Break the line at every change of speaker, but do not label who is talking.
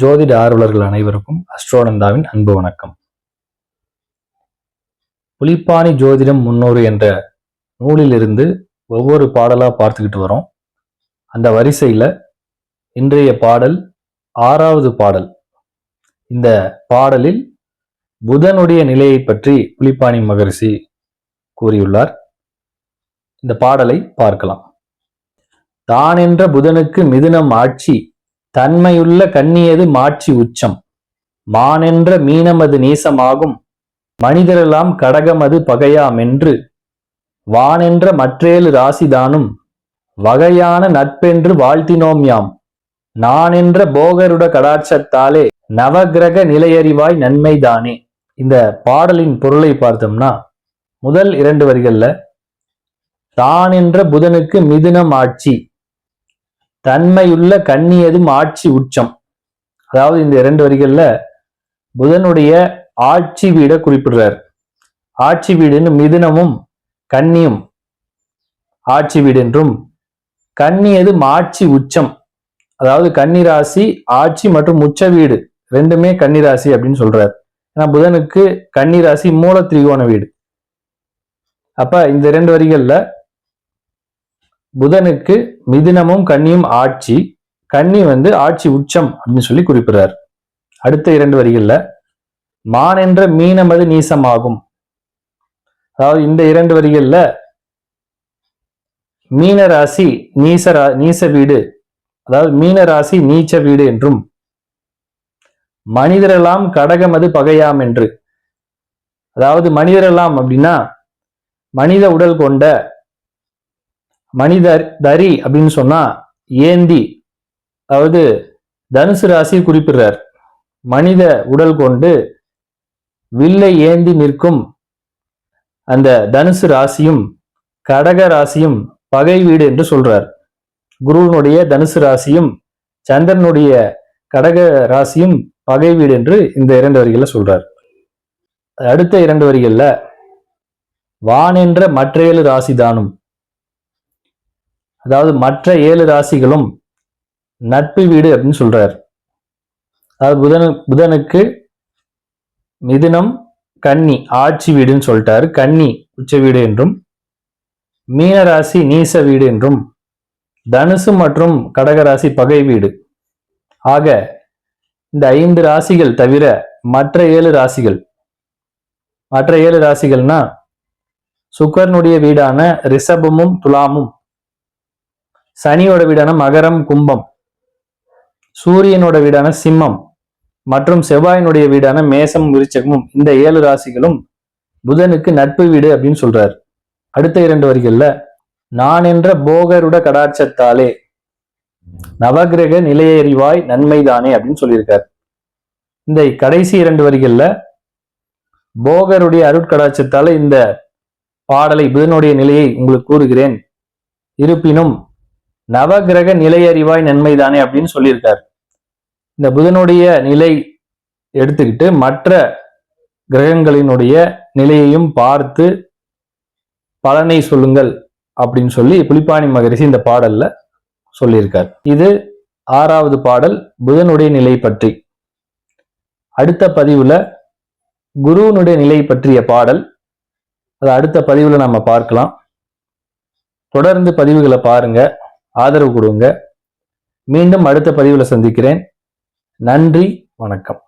ஜோதிட ஆர்வலர்கள் அனைவருக்கும் அஸ்ட்ரோனந்தாவின் அன்பு வணக்கம். புலிப்பாணி ஜோதிடம் முன்னூறு என்ற நூலிலிருந்து ஒவ்வொரு பாடலா பார்த்துக்கிட்டு வரோம். அந்த வரிசையில இன்றைய பாடல் ஆறாவது பாடல். இந்த பாடலில் புதனுடைய நிலையை பற்றி புலிப்பாணி மகரிஷி கூறியுள்ளார். இந்த பாடலை பார்க்கலாம். தான் என்ற புதனுக்கு மிதுனம் ஆட்சி தன்மையுள்ள கண்ணியது மாட்சி உச்சம். மானென்ற மீனமது நீசமாகும். மனிதரெல்லாம் கடகமது பகையாமென்று. வானென்ற மற்றேழு ராசிதானும். வகையான நட்பென்று வாழ்த்தினோம் யாம். நானென்ற போகருட கடாட்சத்தாலே நவகிரக நிலையறிவாய் நன்மைதானே. இந்த பாடலின் பொருளை பார்த்தோம்னா முதல் இரண்டு வரிகள்ல தான் என்ற புதனுக்கு மிதுனம் ஆட்சி தன்மையுள்ள கண்ணியதும் ஆட்சி உச்சம். அதாவது இந்த இரண்டு வரிகள்ல புதனுடைய ஆட்சி வீடை குறிப்பிடுறார். ஆட்சி வீடுன்னு மிதுனமும் கன்னியும் ஆட்சி வீடு என்றும் கன்னியது மாட்சி உச்சம். அதாவது கன்னிராசி ஆட்சி மற்றும் உச்ச வீடு ரெண்டுமே கன்னிராசி அப்படின்னு சொல்றார். ஏன்னா புதனுக்கு கன்னிராசி மூல திரிகோண வீடு. அப்ப இந்த இரண்டு வரிகள்ல புதனுக்கு மிதினமும் கன்னியும் ஆட்சி கன்னி வந்து ஆட்சி உச்சம் அப்படின்னு சொல்லி குறிப்பிடுறார். அடுத்த இரண்டு வரிகள்ல மான் என்ற மீனமது நீசமாகும். அதாவது இந்த இரண்டு வரிகள்ல மீன ராசி நீச நீச வீடு அதாவது மீன ராசி நீச்ச வீடு என்றும் மனிதரெல்லாம் கடகமது பகையாம் என்று. அதாவது மனிதரெல்லாம் அப்படின்னா மனித உடல் கொண்ட மனிதர் தரி அப்படின்னு சொன்னா ஏந்தி. அதாவது தனுசு ராசி குறிப்பிடுறார். மனித உடல் கொண்டு வில்லை ஏந்தி நிற்கும் அந்த தனுசு ராசியும் கடக ராசியும் பகை வீடு என்று சொல்றார். குருவனுடைய தனுசு ராசியும் சந்திரனுடைய கடக ராசியும் பகை வீடு என்று இந்த இரண்டு வரிகள்ல சொல்றார். அடுத்த இரண்டு வரிகளில் வான் என்ற மற்றேழு ராசிதானும் அதாவது மற்ற ஏழு ராசிகளும் நட்பு வீடு அப்படின்னு சொல்றார். அதாவது புதனு புதனுக்கு மிதுனம் கன்னி ஆட்சி வீடுன்னு சொல்லிட்டாரு. கன்னி உச்ச வீடு என்றும் மீனராசி நீச வீடு என்றும் தனுசு மற்றும் கடகராசி பகை வீடு. ஆக இந்த ஐந்து ராசிகள் தவிர மற்ற ஏழு ராசிகள் மற்ற ஏழு ராசிகள்னா சுக்கரனுடைய வீடான ரிஷபமும் துலாமும் சனியோட வீடான மகரம் கும்பம். சூரியனோட வீடான சிம்மம். மற்றும் செவ்வாயினுடைய வீடான மேசம் விருச்சகமும். இந்த ஏழு ராசிகளும் புதனுக்கு நட்பு வீடு அப்படின்னு சொல்றார். அடுத்த இரண்டு வரிகள்ல நான் என்ற போகருட கடாட்சத்தாலே நவகிரக நிலையறிவாய் நன்மைதானே அப்படின்னு சொல்லியிருக்கார். இந்த கடைசி இரண்டு வரிகள்ல போகருடைய அருட்கடாட்சத்தால இந்த பாடலை புதனுடைய நிலையை உங்களுக்கு கூறுகிறேன். இருப்பினும் நவகிரக நிலையறிவாய் நன்மைதானே அப்படின்னு சொல்லியிருக்கார். இந்த புதனுடைய நிலை எடுத்துக்கிட்டு மற்ற கிரகங்களினுடைய நிலையையும் பார்த்து பலனை சொல்லுங்கள் அப்படின்னு சொல்லி புலிப்பாணி மகரிஷி இந்த பாடல்ல சொல்லியிருக்கார். இது ஆறாவது பாடல் புதனுடைய நிலை பற்றி. அடுத்த பதிவுல குருவனுடைய நிலை பற்றிய பாடல். அது அடுத்த பதிவுல நம்ம பார்க்கலாம். தொடர்ந்து பதிவுகளை பாருங்க. ஆதரவு கொடுங்க. மீண்டும் அடுத்த பதிவில் சந்திக்கிறேன். நன்றி வணக்கம்.